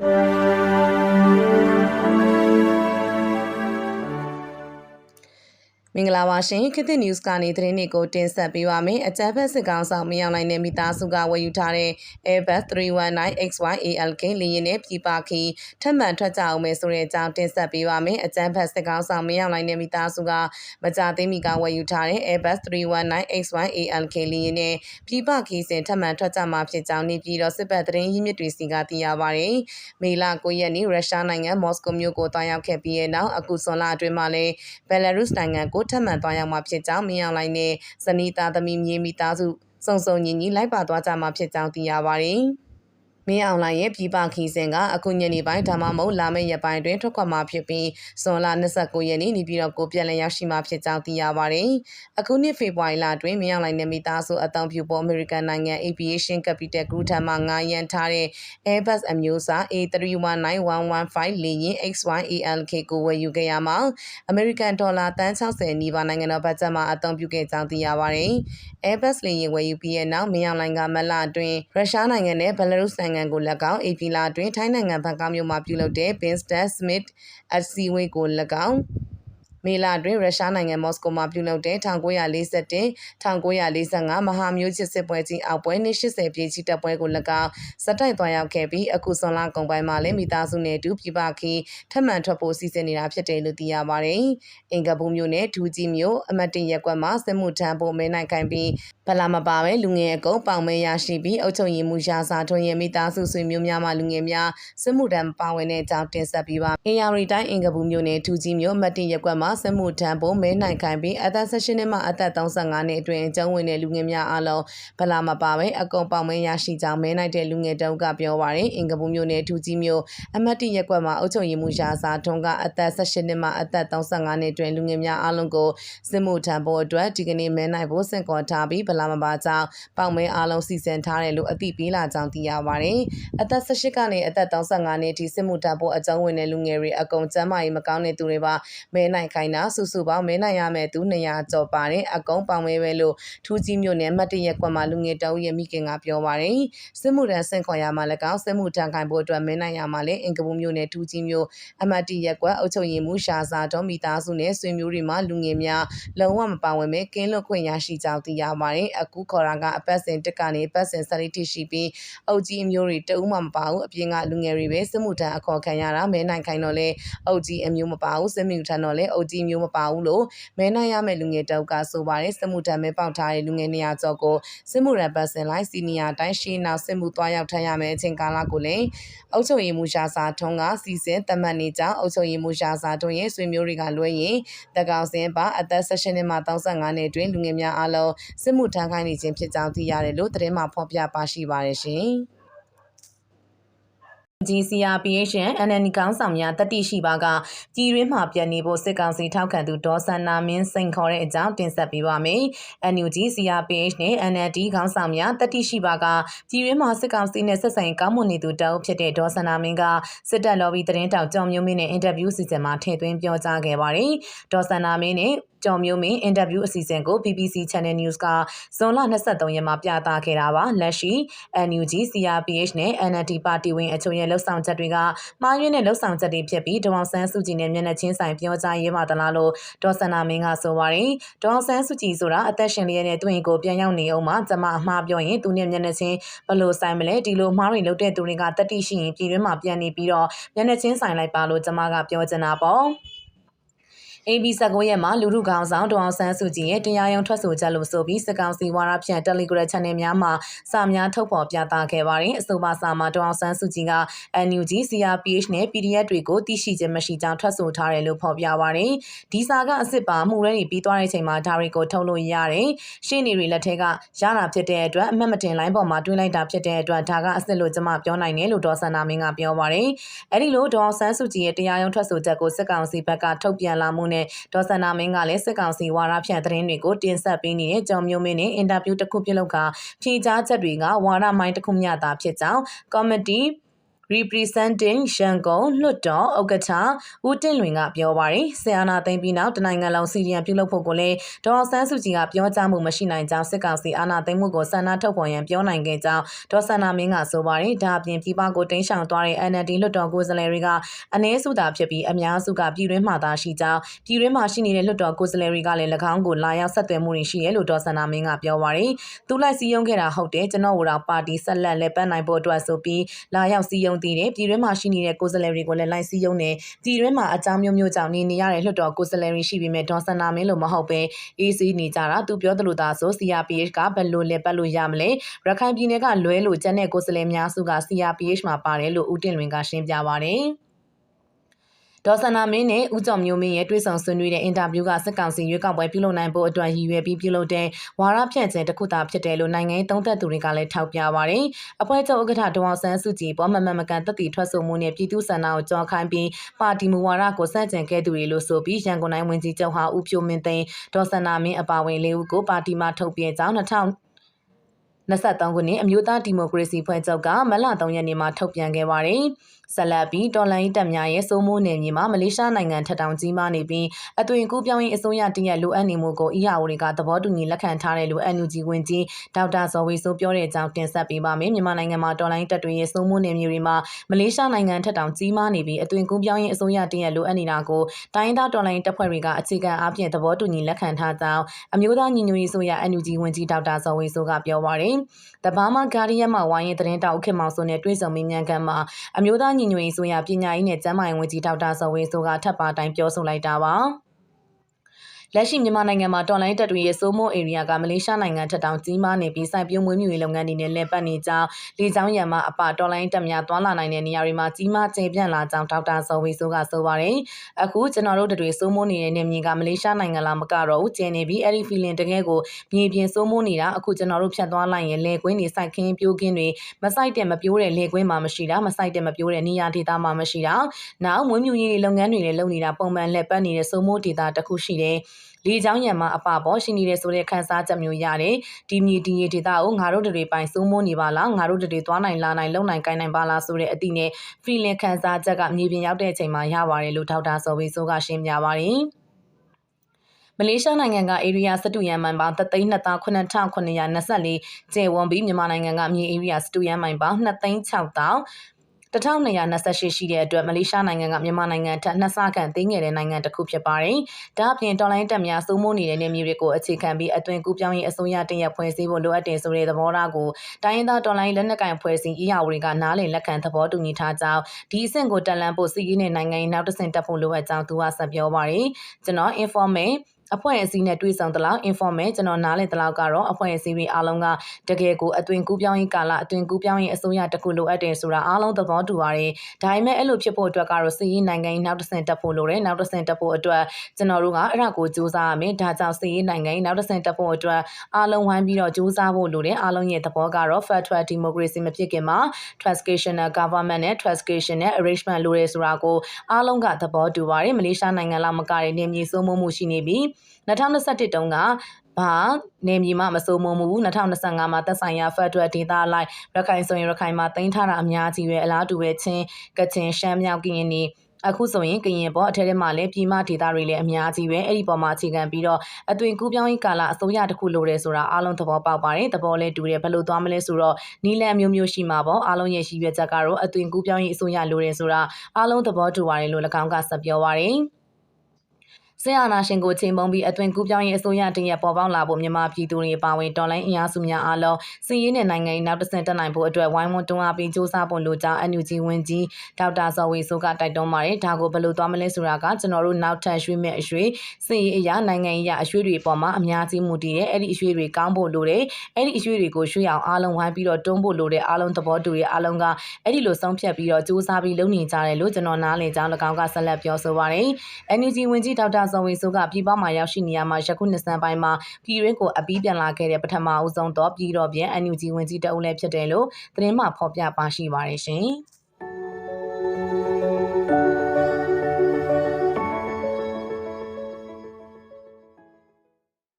you မင်္ဂလာပါရှင်ခေတ်သစ် news ကနေသတင်းတွေကိုတင်ဆက်ပေးပါမယ်အကြမ်းဖက်စစ်ကောင်ဆောင်မရောက်နိုင်တဲ့မိသားစုကဝယ်ယူထားတဲ့ Airbus 319 XYALK လေယာဉ်နဲ့ပြည်ပခီထပ်မံထွက်ကြအောင်မယ်ဆိုတဲ့အကြောင်းတင်ဆက်ပေးပါမယ်အကြမ်းဖက်စစ်ကောင်ဆောင်မရောက်နိုင်တဲ့မိသားစုကမကြသေးမီကဝယ်ယူထားတဲ့ Airbus 319 XYALK လေယာဉ်နဲ့ပြည်ပခီစဉ်ထပ်မံထွက်ကြမှာဖြစ်ကြောင်းနေပြည်တော်စစ်ပတ်သတင်းရင်းမြစ်တွေစီကသိရပါတယ်မေလ9ရက်နေ့ရုရှားနိုင်ငံမော်စကိုမြို့ကိုတွားရောက်ခဲ့ပြီးတဲ့နောက်အခုဆွန်လအတွင်းမှာလည်းဘယ်လာရုစ်နိုင်ငံကိုထပ်မံသွားရောက်မှာဖြစ်ကြောင်းမြင်အောင်လိုက်နဲ့ဇနီးသားသမီးမြေမိသားစုစုံစုံညီညီလိုက်ပါသွားကြမှာဖြစ်ကြောင်းသိရပါတယ်။ မင်းအောင်လှိုင်ရဲ့ပြည်ပခီးစဉ်ကအခုညနေပိုင်းဒါမှမဟုတ်လာမယ့်ရက်ပိုင်းတွင်ထွက်ခွာမှာဖြစ်ပြီးဇွန်လ29ရက်နေ့နေပြည်တော်ကိုပြန်လည်ရောက်ရှိမှာဖြစ်ကြောင်းသိရပါတယ်။အခုနှစ်ဖေဖော်ဝါရီလတွင်မင်းအောင်လှိုင်နဲ့မိသားစုအတောင်ပြုပေါ်အမေရိကန်နိုင်ငံ Aviation Capital Group ထံမှငားရန်ထားတဲ့ Airbus အမျိုးအစား A319-115 လေယာဉ် XYALK ကိုဝယ်ယူခဲ့ရမှာအမေရိကန်ဒေါ်လာတန်60နီးပါးနိုင်ငံတော်ဘတ်ဂျက်မှအတောင်ပြုခဲ့ကြောင်းသိရပါတယ်။ Airbus လေယာဉ်ဝယ်ယူပြီးတဲ့နောက်မင်းအောင်လှိုင်ကမလအတွင်းရုရှားနိုင်ငံနဲ့ဘယ်လာရုစ်နိုင်ငံနိုင်ငံကို၎င်းအေပီလာတွင်ထိုင်းနိုင်ငံ ဘန်ကောက်မြို့မှာ ပြုလုပ်တဲ့ Binstat Smith အစည်းအဝေးကို၎င်း မေလတွင်ရုရှားနိုင်ငံမော်စကိုမှာပြုလုပ်တဲ့1941 1945မဟာမျိုးချစ်စစ်ပွဲကြီးအောက်ပွဲနှစ်80ပြည့်ချီတက်ပွဲကို၎င်းစတိုက်သွားရောက်ခဲ့ပြီးအခုဆွန်လာကုံပိုင်းမှာလည်းမိသားစုနဲ့အတူပြပခီထပ်မံထွက်ဖို့စီစဉ်နေတာဖြစ်တယ်လို့သိရပါတယ်။အင်ကပူမျိုးနဲ့ဒူကြီးမျိုးအမတ်တရက်ကွက်မှာစစ်မှုထမ်းဖို့မဲနိုင်ခိုင်ပြီးဗလာမပါပဲလူငယ်အကုံပေါင်မဲရရှိပြီးအုပ်ချုပ်ရေးမှုရာစာထွန်းရဲ့မိသားစုဆွေမျိုးများမှလူငယ်များစစ်မှုထမ်းပါဝင်တဲ့အကြောင်းတင်ဆက်ပေးပါ။အေယာရီတိုင်းအင်ကပူမျိုးနဲ့ဒူကြီးမျိုးအမတ်တရက်ကွက်မှာစစ်မှုထမ်းဖို့မဲနိုင်ခိုင်ပြီးအသက်16နှစ်မှအသက်35နှစ်အတွင်းအကျုံးဝင်တဲ့လူငယ်များအားလုံးဗလာမပါပဲအကုံပေါင်မဲရရှိကြောင်းမဲနိုင်တဲ့လူငယ်တုံးကပြောပါရယ်အင်ကပူမျိုးနဲ့ဒူကြီးမျိုးအမတ်တရက်ကွက်မှာအုပ်ချုပ်ရေးမှုရာစာထွန်းကအသက်16နှစ်မှအသက်35နှစ်အတွင်းလူငယ်များအားလုံးကိုစစ်မှုထမ်းဖို့အတွက်ဒီကနေ့မဲနိုင်ဖို့စင်ကော်ထားပြီးဗလာမပါကြောင်းပေါင်မဲအားလုံးစီစဉ်ထားတယ်လို့အသိပေးလာကြောင်းသိရပါတယ်။အသက်18ကနေအသက်35နှစ်အထိစစ်မှုထမ်းဖို့အကြောင်းဝင်တဲ့လူငယ်တွေအကုန်ကျန်းမာရေးမကောင်းတဲ့သူတွေပါမဲနိုင်ခိုင်းတာစုစုပေါင်းမဲနိုင်ရမယ်သူ200ကျော်ပါတယ်အကုန်ပေါင်မဲပဲလို့ထူးကြီးမြို့နယ်မတ်တရက်ကွက်မှာလူငယ်တအုပ်ရဲ့မိခင်ကပြောပါတယ်။စစ်မှုထမ်းဆင့်ခေါ်ရမှာလည်းကောင်းစစ်မှုထမ်းခိုင်းဖို့အတွက်မဲနိုင်ရမှာလည်းအင်ကပူမြို့နယ်ထူးကြီးမြို့အမတ်တရက်ကွက်အုပ်ချုပ်ရေးမှူးရှာစာတော်မိသားစုနဲ့ဆွေမျိုးတွေမှာလူငယ်များလုံးဝမပါဝင်ပဲကင်းလွတ်ခွင့်ရရှိကြောင်းသိရပါတယ်။အခုခေါ်တာကအပတ်စဉ်တက်ကနေပတ်စဉ်စရိတ်ထိရှိပြီးအုပ်ကြီးအမျိုးတွေတအုံးမှမပါဘူးအပြင်ကလူငယ်တွေပဲစစ်မှုထမ်းအခေါ်ခံရတာမဲနိုင်ခိုင်းတော့လဲအုပ်ကြီးအမျိုးမပါဘူးစစ်မှုထမ်းတော့လဲအုပ်ကြီးမျိုးမပါဘူးလို့မဲနိုင်ရမယ့်လူငယ်တအုပ်ကဆိုပါတယ်စစ်မှုထမ်းမဲပေါက်ထားတဲ့လူငယ်200ကျော်ကိုစစ်မှုရန်ပတ်စဉ်လိုက်စီနီယာတိုင်းရှေးနောက်စစ်မှုသွားရောက်ထမ်းရမယ့်အချိန်ကာလကိုလည်းအုပ်ချုပ်ရေးမှူးရှာစာထွန်းကစီစဉ်တမတ်နေကြောင်းအုပ်ချုပ်ရေးမှူးရှာစာထွန်းရဲ့ဆွေမျိုးတွေကလွှဲရင်တကောင်စင်ပါအသက်16နှစ်မှ35နှစ်အတွင်းလူငယ်များအားလုံးစစ်မှုထမ်းခိုင်းနေခြင်းဖြစ်ကြောင်းသိရတယ်လို့သတင်းမှဖော်ပြပါရှိပါတယ်ရှင်။ GCRPH NND ကောင်းဆောင်များတတိရှိပါကပြည်ရင်းမှပြန်နေဖို့စစ်ကောင်စီထောက်ခံသူဒေါ်ဆန္နာမင်းစိန်ခေါ်တဲ့အကြောင်းတင်ဆက်ပေးပါမယ်။ NUG CRPH နဲ့ NND ကောင်းဆောင်များတတိရှိပါကပြည်ရင်းမှစစ်ကောင်စီနဲ့ဆက်ဆံကောင်းမွန်နေသူတအုပ်ဖြစ်တဲ့ဒေါ်ဆန္နာမင်းကစစ်တပ်လော်ဘီသတင်းတောက်ကြောင်မျိုးမင်းနဲ့အင်တာဗျူးစီစဉ်မှာထည့်သွင်းပြောကြားခဲ့ပါတယ်။ဒေါ်ဆန္နာမင်းနဲ့ ကျော်မျိုးမင်းအင်တာဗျူးအစီအစဉ်ကို BBC Channel News ကဇွန်လ23ရက်မှာပြသခဲ့တာပါလက်ရှိ NUG CRPH နဲ့ NLD ပါတီဝင်အချို့ရဲ့လှုပ်ဆောင်ချက်တွေကမှားယွင်းတဲ့လှုပ်ဆောင်ချက်တွေဖြစ်ပြီးဒေါအောင်ဆန်းစုကြည်နဲ့မျက်နှာချင်းဆိုင်ပြောကြားရေးမှတလားလို့ဒေါ်စန္နာမင်းကဆိုပါတယ်ဒေါအောင်ဆန်းစုကြည်ဆိုတာအသက်ရှင်လျက်နဲ့သူ့ရင်ကိုပြန်ရောက်နေအောင်မှကျမအမှားပြောရင်သူနဲ့မျက်နှာချင်းဘလို့ဆိုင်မလဲဒီလိုမှားတွေလုပ်တဲ့သူတွေကတတိရှိရင်ပြည်တွင်းမှာပြန်နေပြီးတော့မျက်နှာချင်းဆိုင်လိုက်ပါလို့ကျမကပြောချင်တာပေါ့ AB 19ရက်မှာလူထုကောင်ဆောင်ဒေါအောင်ဆန်းစုကြည်ရဲ့တရားရုံးထွက်ဆိုချက်လို့ဆိုပြီးစစ်ကောင်စီဝါရဖြန့် Telegram Channel များမှာစာများထုတ်ဖော်ပြသခဲ့ပါတယ်အဆိုပါစာမှာဒေါအောင်ဆန်းစုကြည်က NUG CRPH နဲ့ PDF တွေကိုသိရှိခြင်းမရှိကြောင်းထွက်ဆိုထားတယ်လို့ဖော်ပြပါတယ်ဒီစာကအစ်စ်ပါမှုရဲတွေပြီးသွားတဲ့အချိန်မှာဒါတွေကိုထုတ်လို့ရတယ်ရှင်းနေတွေလက်ထက်ကရတာဖြစ်တဲ့အတွက်အမှတ်မတင်လိုင်းပေါ်မှာတွင်းလိုက်တာဖြစ်တဲ့အတွက်ဒါကအစ်စ်လို့ကျွန်မပြောနိုင်တယ်လို့ဒေါ်စန္ဒာမင်းကပြောပါတယ်အဲ့ဒီလိုဒေါအောင်ဆန်းစုကြည်ရဲ့တရားရုံးထွက်ဆိုချက်ကိုစစ်ကောင်စီဘက်ကထုတ်ပြန်လာမှုနဲ့ဒေါ်စန္နာမင်းကလည်းစစ်ကောင်စီဝါရဖြန့်သတင်းတွေကိုတင်ဆက်ပေးနေတဲ့ကြောင်မျိုးမင်းနဲ့အင်တာဗျူးတစ်ခုပြုလုပ်ကဖြေကြားချက်တွေကဝါရမိုင်းတစ်ခုမျှသာဖြစ်ကြောင်းကော်မတီ representing ရန်ကုန်လွှတ်တော်ဥက္ကဋ္ဌဦးတင့်လွင်ကပြောပါရယ်ဆီယနာသိမ့်ပြီးနောက်တနိုင်ငံလုံးစီရီယံပြုလုပ်ဖို့ကိုလည်းဒေါ်အောင်ဆန်းစုကြည်ကပြောကြားမှုမရှိနိုင်ကြောင်းစစ်ကောင်စီအာဏာသိမ်းမှုကိုဆန္ဒထုတ်ဖော်ရန်ပြောနိုင်ခဲ့ကြောင်းဒေါ်ဆန္ဒမင်းကဆိုပါရယ်ဒါအပြင်ပြည်ပကိုတင်းရှောင်သွားတဲ့ NLD လွှတ်တော်ကိုယ်စားလှယ်တွေကအနည်းစုသာဖြစ်ပြီးအများစုကပြည်တွင်းမှာသာရှိကြောင်းပြည်တွင်းမှာရှိနေတဲ့လွှတ်တော်ကိုယ်စားလှယ်တွေကလည်း၎င်းကိုလာရောက်ဆက်သွယ်မှုတွေရှိရလို့ဒေါ်ဆန္ဒမင်းကပြောပါရယ်သူလိုက်စည်းရုံးခဲ့တာဟုတ်တယ်ကျွန်တော်တို့ပါတီဆက်လက်လက်ပတ်နိုင်ဖို့အတွက်ဆိုပြီးလာရောက်စည်းရုံးတည်တယ်ပြည်တွင်းမှာရှိနေတဲ့ကိုယ်စားလှယ်တွေကိုလည်းလိုက်စည်းရုံးနေပြည်တွင်းမှာအကြောင်းမျိုးမျိုးကြောင့်နေနေရတဲ့လွှတ်တော်ကိုယ်စားလှယ်တွေရှိပြီးမဲ့ဒေါ်စန္နာမင်းလို့မဟုတ်ပဲအေးစီးနေကြတာသူပြောသလိုသာဆို CRPH ကဘယ်လိုလဲပတ်လို့ရမလဲရခိုင်ပြည်နယ်ကလွဲလို့ကျန်တဲ့ကိုယ်စားလှယ်များစုက CRPH မှာပါတယ်လို့ဦးတင်လွင်ကရှင်းပြပါတယ် ဒေါ်စန္နာမင်းနဲ့ဦးကျော်မျိုးမင်းရဲ့တွေ့ဆုံဆွေးနွေးတဲ့အင်တာဗျူးကစစ်ကောင်စီရွေးကောက်ပွဲပြုလုပ်နိုင်ဖို့အတွက်ရည်ရွယ်ပြီးပြုလုပ်တဲ့ဝါရဖြန့်ခြင်းတစ်ခုသာဖြစ်တယ်လို့နိုင်ငံရေးသုံးသပ်သူတွေကလည်းထောက်ပြပါတယ်။အဖွဲ့ချုပ်ဥက္ကဋ္ဌဒေါအောင်ဆန်းစုကြည်ပေါ်မမမကန်တက်တီထွက်ဆိုမှုနဲ့ပြည်သူ့ဆန္ဒကိုကြော်ခိုင်းပြီးပါတီမူဝါဒကိုစန့်ကျင်ခဲ့သူတွေလို့ဆိုပြီးရန်ကုန်တိုင်းဝန်ကြီးချုပ်ဟာဦးဖြိုမင်းသိန်းဒေါ်စန္နာမင်းအပါအဝင်လေးဦးကိုပါတီမှထုတ်ပြန်ကြောင်း2000 23ခုနှစ်အမျိုးသားဒီမိုကရေစီဖွဲ့ချုပ်ကမလ3ရက်နေ့မှာထုတ်ပြန်ခဲ့ပါတယ်။ ဆက်လက်ပြီးတော်လိုင်းတပ်များရဲ့စိုးမိုးနယ်မြေမှာမလေးရှားနိုင်ငံထက်တောင်ကြီးမားနေပြီးအသွင်ကူးပြောင်းရေးအစိုးရတရက်လိုအပ်နေမှုကိုအီယာဝတွေကသဘောတူညီလက်ခံထားတယ်လို့ NUG ဝင်ကြီးဒေါက်တာဇော်ဝေဆိုပြောတဲ့အကြောင်းတင်ဆက်ပေးပါမယ်မြန်မာနိုင်ငံမှာတော်လိုင်းတပ်တွေရဲ့စိုးမိုးနယ်မြေတွေမှာမလေးရှားနိုင်ငံထက်တောင်ကြီးမားနေပြီးအသွင်ကူးပြောင်းရေးအစိုးရတရက်လိုအပ်နေတာကိုတိုင်းဒေသတော်လိုင်းတပ်ဖွဲ့တွေကအခြေခံအားဖြင့်သဘောတူညီလက်ခံထားကြောင်းအမျိုးသားညီညွတ်ရေးဆိုရ NUG ဝင်ကြီးဒေါက်တာဇော်ဝေဆိုကပြောပါရယ်တဘာမဂါရီယမ်မှာဝိုင်းရင်သတင်းတောက်ခင်မောင်ဆိုနဲ့တွေ့ဆုံမေးမြန်းခန်းမှာအမျိုးသားညီညွတ်ရေးဆိုရပညာရေးနဲ့ကျန်းမာရေးဝန်ကြီးဒေါက်တာဇော်ဝင်းစိုးကထပ်ပါတိုင်းပြောဆိုလိုက်တာပါ လက်ရှိမြန်မာနိုင်ငံမှာတော်လိုင်းတပ်တွေရဲ့စိုးမိုးဧရိယာကမလေးရှားနိုင်ငံထက်တောင်ကြီးမားနေပြီးစိုက်ပျိုးမွေးမြူရေးလုပ်ငန်းတွေနဲ့လည်ပတ်နေကြောင်းလေကြောင်းရံမှအပတော်လိုင်းတပ်များတွာလာနိုင်တဲ့နေရာတွေမှာကြီးမားကျယ်ပြန့်လာကြောင်းဒေါက်တာဇော်ဝေဆိုးကဆိုပါတယ်။အခုကျွန်တော်တို့တွေစိုးမိုးနေတဲ့နေမြေကမလေးရှားနိုင်ငံလားမကတော့ဘူးကျင်းနေပြီးအဲ့ဒီ feeling တကယ်ကိုမြေပြင်စိုးမိုးနေတာအခုကျွန်တော်တို့ဖြတ်သွားလိုက်ရင်လေကွင်းတွေစိုက်ခင်းပြိုးခင်းတွေမစိုက်တဲ့မပြိုးတဲ့လေကွင်းမှာမရှိတာမစိုက်တဲ့မပြိုးတဲ့နေရာဒေသမှာမရှိတာနောက်မွေးမြူရေးလုပ်ငန်းတွေလည်းလုပ်နေတာပုံမှန်လက်ပတ်နေတဲ့စိုးမိုးဒေသတစ်ခုရှိတယ်။လေချောင်းရံမှာအပပေါ်ရှိနေတဲ့ဆိုတဲ့ခန်းစားချက်မျိုးရတယ်ဒီမြေဒီရေဒေတာကိုငါတို့တွေပိုင်စိုးမိုးနေပါလားငါတို့တွေသွားနိုင်လာနိုင်လုံနိုင်ကိုင်းနိုင်ပါလားဆိုတဲ့အသည့်နဲ့ feeling ခန်းစားချက်ကမြေပြင်ရောက်တဲ့အချိန်မှာရပါတယ်လို့ဒေါက်တာစော်ဝေဆိုးကရှင်းပြပါတယ်မလေးရှားနိုင်ငံကဧရိယာစတူယန်မိုင်ပေါင်း3,8924ကျယ်ဝန်းပြီးမြန်မာနိုင်ငံကမြေဧရိယာစတူယန်မိုင်ပေါင်း2,600 1228ရှိတဲ့အတွက်မလေးရှားနိုင်ငံကမြန်မာနိုင်ငံထက်နှစ်ဆခန့်သိငယ်တဲ့နိုင်ငံတစ်ခုဖြစ်ပါတယ်။ဒါ့အပြင်တော်လိုင်းတက်များစိုးမိုးနေတဲ့နေမျိုးတွေကိုအခြေခံပြီးအသွင်ကူးပြောင်းရေးအစိုးရတရက်ဖွဲ့စည်းဖို့လိုအပ်တယ်ဆိုတဲ့သဘောထားကိုတိုင်းရင်းသားတော်လိုင်းလက်နက်ကင်ဖွဲ့စည်းအရာဝတွေကနားလည်လက်ခံသဘောတူညီထားကြောင်းဒီအဆင့်ကိုတက်လန်းဖို့စီးရီးနဲ့နိုင်ငံရေးနောက်တစ်ဆင့်တက်ဖို့လိုအပ်ကြောင်းသူကဆက်ပြောပါတယ်။ကျွန်တော် informal အဖွဲ့အစည်းနဲ့တွေ့ဆုံသလောက် informal ကျွန်တော်နားလည်သလောက်ကတော့အဖွဲ့အစည်းတွေအားလုံးကတကယ်ကိုအသွင်ကူးပြောင်းရေးကာလအသွင်ကူးပြောင်းရေးအစိုးရတခုလိုအပ်တယ်ဆိုတာအားလုံးသဘောတူပါတယ်။ဒါပေမဲ့အဲ့လိုဖြစ်ဖို့အတွက်ကတော့စီးရေးနိုင်ငံရေးနောက်တစ်ဆင့်တက်ဖို့လိုတယ်နောက်တစ်ဆင့်တက်ဖို့အတွက်ကျွန်တော်တို့ကအဲ့ဒါကိုစူးစမ်းရမယ်။ဒါကြောင့်စီးရေးနိုင်ငံရေးနောက်တစ်ဆင့်တက်ဖို့အတွက်အားလုံးဝိုင်းပြီးတော့စူးစမ်းဖို့လိုတယ်။အားလုံးရဲ့သဘောကတော့ federal democracy မဖြစ်ခင်မှာ transitional government နဲ့ transitional arrangement လိုတယ်ဆိုတာကိုအားလုံးကသဘောတူပါတယ်။မလေးရှားနိုင်ငံလောက်မကတဲ့နေမြေစိုးမိုးမှုရှိနေပြီး2021တုန်းကဘာနေမြေမှာမစိုးမိုးမှု2025မှာသက်ဆိုင်ရာဖက်ဒရယ်ဒေသလိုက်ရခိုင်ဆိုရင်ရခိုင်မှာတင်ထားတာအများကြီးပဲအလားတူပဲချင်းကချင်ရှမ်းမြောက်ကရင်နေအခုဆိုရင်ကရင်ပေါ်အထက်ထဲမှာလည်းပြည်မဒေသတွေလည်းအများကြီးပဲအဲ့ဒီပေါ်မှာအခြေခံပြီးတော့အသွင်ကူးပြောင်းရေးကာလအစိုးရတစ်ခုလိုတယ်ဆိုတာအားလုံးသဘောပေါက်ပါတယ်သဘောလည်းတူတယ်ဘယ်လိုသွားမလဲဆိုတော့နီလန်မျိုးမျိုးရှိမှာပေါ့အားလုံးရဲ့ရှိရွက်ချက်ကတော့အသွင်ကူးပြောင်းရေးအစိုးရလိုတယ်ဆိုတာအားလုံးသဘောတူပါတယ်လို့၎င်းကဆက်ပြောပါတယ် ဆရာနာရှင်ကိုချိန်ပုံပြီးအသွင်ကူးပြောင်းရေးအစိုးရတရက်ပေါ်ပေါက်လာဖို့မြန်မာပြည်သူတွေပါဝင်တော်လိုင်းအင်အားစုများအားလုံးစီးရေးနဲ့နိုင်ငံရေးနောက်တစ်ဆင့်တက်နိုင်ဖို့အတွက်ဝိုင်းဝန်းတွန်းအားပေးစ조사ဖို့လိုကြောင်း NUG ဝန်ကြီးဒေါက်တာဇော်ဝေဆိုးကတိုက်တွန်းပါတယ်ဒါကိုဘယ်လိုသွားမလဲဆိုတာကကျွန်တော်တို့နောက်ထပ်ရွှေ့မဲ့အရွှေ့စီးရေးအရာနိုင်ငံရေးအရွှေ့တွေပေါ်မှာအများကြီးမူတည်တယ်အဲ့ဒီအရွှေ့တွေကောင်းဖို့လိုတယ်အဲ့ဒီအရွှေ့တွေကိုရွှေ့အောင်အားလုံးဝိုင်းပြီးတော့တွန်းဖို့လိုတယ်အားလုံးသဘောတူရဲ့အားလုံးကအဲ့ဒီလိုဆုံးဖြတ်ပြီးတော့စ조사ပြီးလုပ်နေကြတယ်လို့ကျွန်တော်နားလည်ကြောင်း၎င်းကဆက်လက်ပြောဆိုပါတယ် NUG ဝန်ကြီးဒေါက်တာ ဇော်ဝေဆိုးကပြည်ပမှာရောက်ရှိနေရမှာယခုနှစ်စံပိုင်းမှာပြည်ရင်းကိုအပီးပြန်လာခဲ့တဲ့ပထမအဦးဆုံးတော့ပြည်တော်ပြန် NUG ဝင်ကြီးတအုပ်လည်းဖြစ်တယ်လို့သတင်းမှဖော်ပြပါရှိပါတယ်ရှင်။